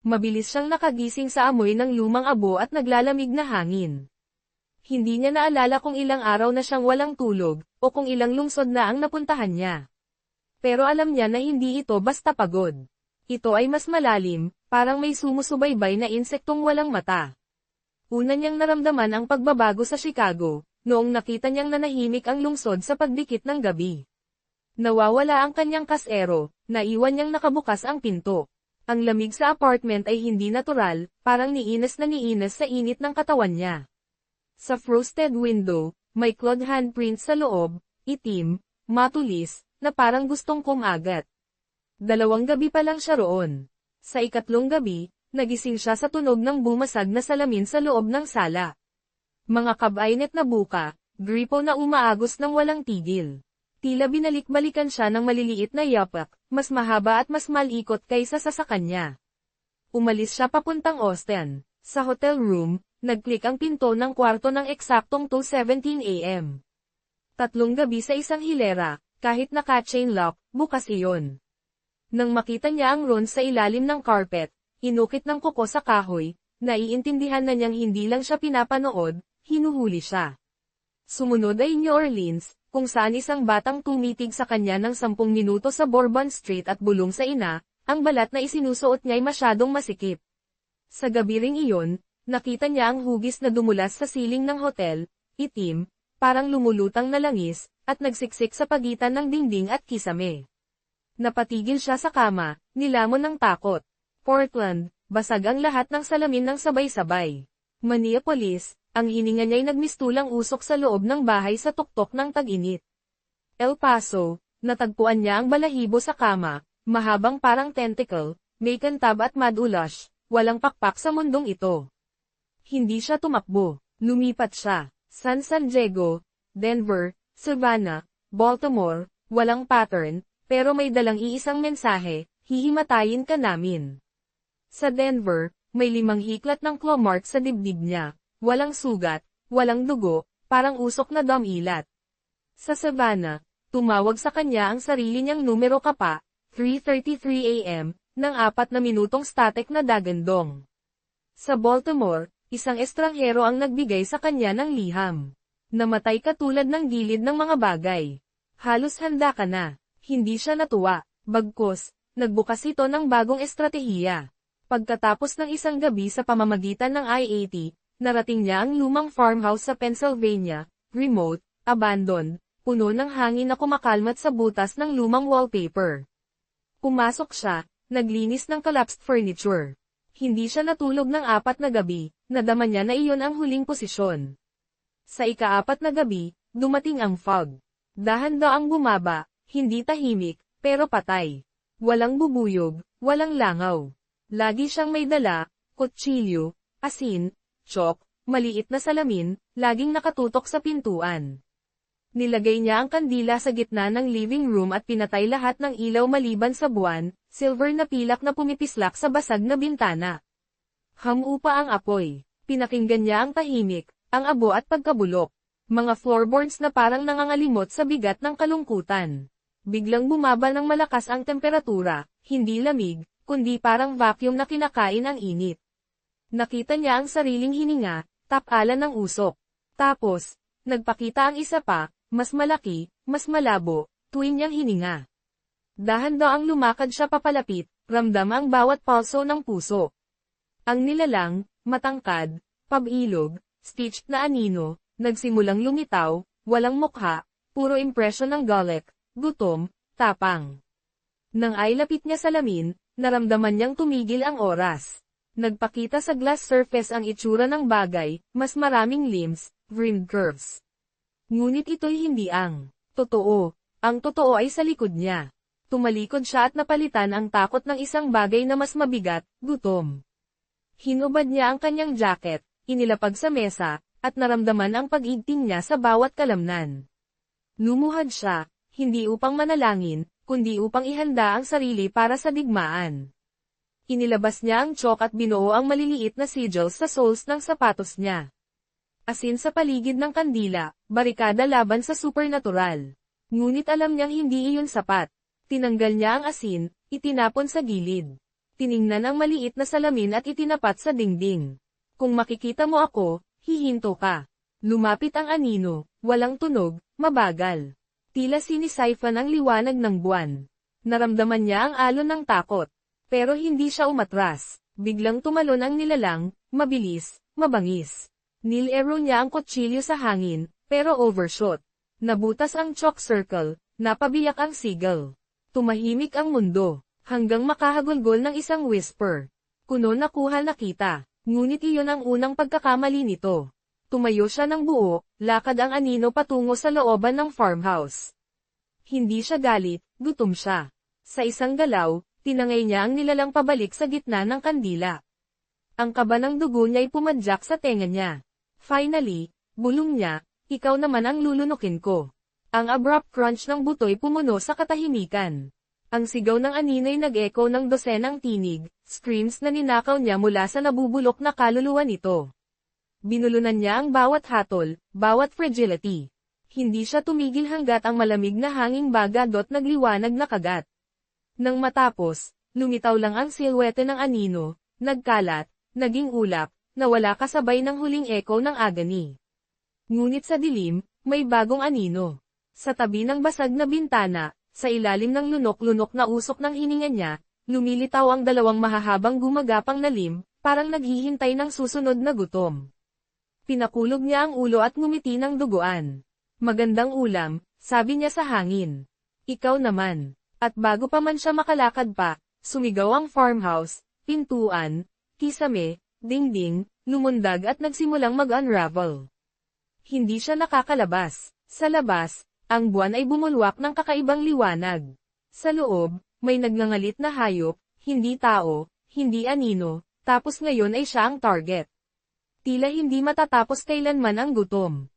Mabilis siyang nakagising sa amoy ng lumang abo at naglalamig na hangin. Hindi niya naalala kung ilang araw na siyang walang tulog, o kung ilang lungsod na ang napuntahan niya. Pero alam niya na hindi ito basta pagod. Ito ay mas malalim, parang may sumusubaybay na insektong walang mata. Una niyang naramdaman ang pagbabago sa Chicago, noong nakita niyang nanahimik ang lungsod sa pagdikit ng gabi. Nawawala ang kanyang kasero, naiwan niyang nakabukas ang pinto. Ang lamig sa apartment ay hindi natural, parang niinas na niinas sa init ng katawan niya. Sa frosted window, may clawed handprint sa loob, itim, matulis, na parang gustong kumagat. Dalawang gabi pa lang siya roon. Sa ikatlong gabi, nagising siya sa tunog ng bumasag na salamin sa loob ng sala. Mga kabainet na buka, gripo na umaagos ng walang tigil. Tila binalik-balikan siya ng maliliit na yapak, mas mahaba at mas malikot kaysa sa sa kanya. Umalis siya papuntang Austin. Sa hotel room, nagklik ang pinto ng kwarto ng eksaktong 2.17 a.m. Tatlong gabi sa isang hilera, kahit naka-chain lock, bukas iyon. Nang makita niya ang Ron sa ilalim ng carpet, inukit ng kuko sa kahoy, naiintindihan na niyang hindi lang siya pinapanood, hinuhuli siya. Sumunod ay New Orleans, kung saan isang batang tumitig sa kanya ng sampung minuto sa Bourbon Street at bulong sa ina, ang balat na isinusuot niya'y masyadong masikip. Sa gabi ring iyon, nakita niya ang hugis na dumulas sa siling ng hotel, itim, parang lumulutang na langis, at nagsiksik sa pagitan ng dingding at kisame. Napatigil siya sa kama, nilamon ng takot. Portland, basag ang lahat ng salamin ng sabay-sabay. Minneapolis, ang hininga niya'y nagmistulang usok sa loob ng bahay sa tuktok ng tag-init. El Paso, natagpuan niya ang balahibo sa kama, mahabang parang tentacle, may kantab at madulas, walang pakpak sa mundong ito. Hindi siya tumakbo, lumipat siya, San San Diego, Denver, Savannah, Baltimore, walang pattern, pero may dalang iisang mensahe, hihimatayin ka namin. Sa Denver, may limang hiklat ng claw mark sa dibdib niya, Walang sugat, walang dugo, parang usok na damilat. Sa Savannah, tumawag sa kanya ang sarili niyang numero kapa, 3.33 am, ng apat na minutong static na dagandong. Sa Baltimore, isang estranghero ang nagbigay sa kanya ng liham. Namatay katulad ng gilid ng mga bagay. Halos handa ka na. Hindi siya natuwa. Bagkus, nagbukas ito ng bagong estratehiya. Pagkatapos ng isang gabi sa pamamagitan ng I-80, narating niya ang lumang farmhouse sa Pennsylvania, remote, abandoned, puno ng hangin na kumakalmat sa butas ng lumang wallpaper. Pumasok siya, naglinis ng collapsed furniture. Hindi siya natulog ng apat na gabi, nadama niya na iyon ang huling posisyon. Sa ikaapat na gabi, dumating ang fog. Dahan-daang bumaba, hindi tahimik, pero patay. Walang bubuyog, walang langaw. Lagi siyang may dala, kutsilyo, asin, chok, maliit na salamin, laging nakatutok sa pintuan. Nilagay niya ang kandila sa gitna ng living room at pinatay lahat ng ilaw maliban sa buwan, silver na pilak na pumipislak sa basag na bintana. Hamupa ang apoy. Pinakinggan niya ang tahimik, ang abo at pagkabulok. Mga floorboards na parang nangangalimot sa bigat ng kalungkutan. Biglang bumaba ng malakas ang temperatura, hindi lamig, kundi parang vacuum na kinakain ang init. Nakita niya ang sariling hininga, tapalan ng usok. Tapos, nagpakita ang isa pa, mas malaki, mas malabo, tuwing niyang hininga. Dahan-daang lumakad siya papalapit, ramdam ang bawat pulso ng puso. Ang nilalang, matangkad, pabilog, stitched na anino, nagsimulang lumitaw, walang mukha, puro impression ng galek, gutom, tapang. Nang ay lapit niya sa lamin, naramdaman niyang tumigil ang oras. Nagpakita sa glass surface ang itsura ng bagay, mas maraming limbs, rimmed curves. Ngunit ito'y hindi ang totoo. Ang totoo ay sa likod niya. Tumalikod siya at napalitan ang takot ng isang bagay na mas mabigat, gutom. Hinubad niya ang kanyang jacket, inilapag sa mesa, at naramdaman ang pag-igting niya sa bawat kalamnan. Lumuhad siya, hindi upang manalangin, kundi upang ihanda ang sarili para sa digmaan. Inilabas niya ang chalk at binuo ang maliliit na sigils sa soles ng sapatos niya. Asin sa paligid ng kandila, barikada laban sa supernatural. Ngunit alam niyang hindi iyon sapat. Tinanggal niya ang asin, itinapon sa gilid. Tiningnan ang maliit na salamin at itinapat sa dingding. Kung makikita mo ako, hihinto ka. Lumapit ang anino, walang tunog, mabagal. Tila sinisiphon ang liwanag ng buwan. Naramdaman niya ang alon ng takot. Pero hindi siya umatras. Biglang tumalon ang nilalang, mabilis, mabangis. Nilero niya ang kutsilyo sa hangin, pero overshot. Nabutas ang chalk circle, napabiyak ang seagull. Tumahimik ang mundo, hanggang makahagulgol ng isang whisper. Kuno nakuha nakita, ngunit iyon ang unang pagkakamali nito. Tumayo siya ng buo, lakad ang anino patungo sa looban ng farmhouse. Hindi siya galit, gutom siya. Sa isang galaw, tinangay niya ang nilalang pabalik sa gitna ng kandila. Ang kaba ng dugo niya'y pumadyak sa tenga niya. Finally, bulong niya, ikaw naman ang lulunukin ko. Ang abrupt crunch ng butoy pumuno sa katahimikan. Ang sigaw ng aninay nag-echo ng dosenang tinig, screams na ninakaw niya mula sa nabubulok na kaluluwa nito. Binulunan niya ang bawat hatol, bawat fragility. Hindi siya tumigil hanggat ang malamig na hanging bagadot nagliwanag na kagat. Nang matapos, lumitaw lang ang silwete ng anino, nagkalat, naging ulap, nawala kasabay ng huling echo ng agony. Ngunit sa dilim, may bagong anino. Sa tabi ng basag na bintana, sa ilalim ng lunok-lunok na usok ng hininga niya, lumilitaw ang dalawang mahahabang gumagapang na lim, parang naghihintay ng susunod na gutom. Pinakulog niya ang ulo at ngumiti ng duguan. Magandang ulam, sabi niya sa hangin. Ikaw naman. At bago pa man siya makalakad pa, sumigaw ang farmhouse, pintuan, kisame, dingding, lumundag at nagsimulang mag-unravel. Hindi siya nakakalabas. Sa labas, ang buwan ay bumulwak ng kakaibang liwanag. Sa loob, may nagngangalit na hayop, hindi tao, hindi anino, tapos ngayon ay siya ang target. Tila hindi matatapos kailanman ang gutom.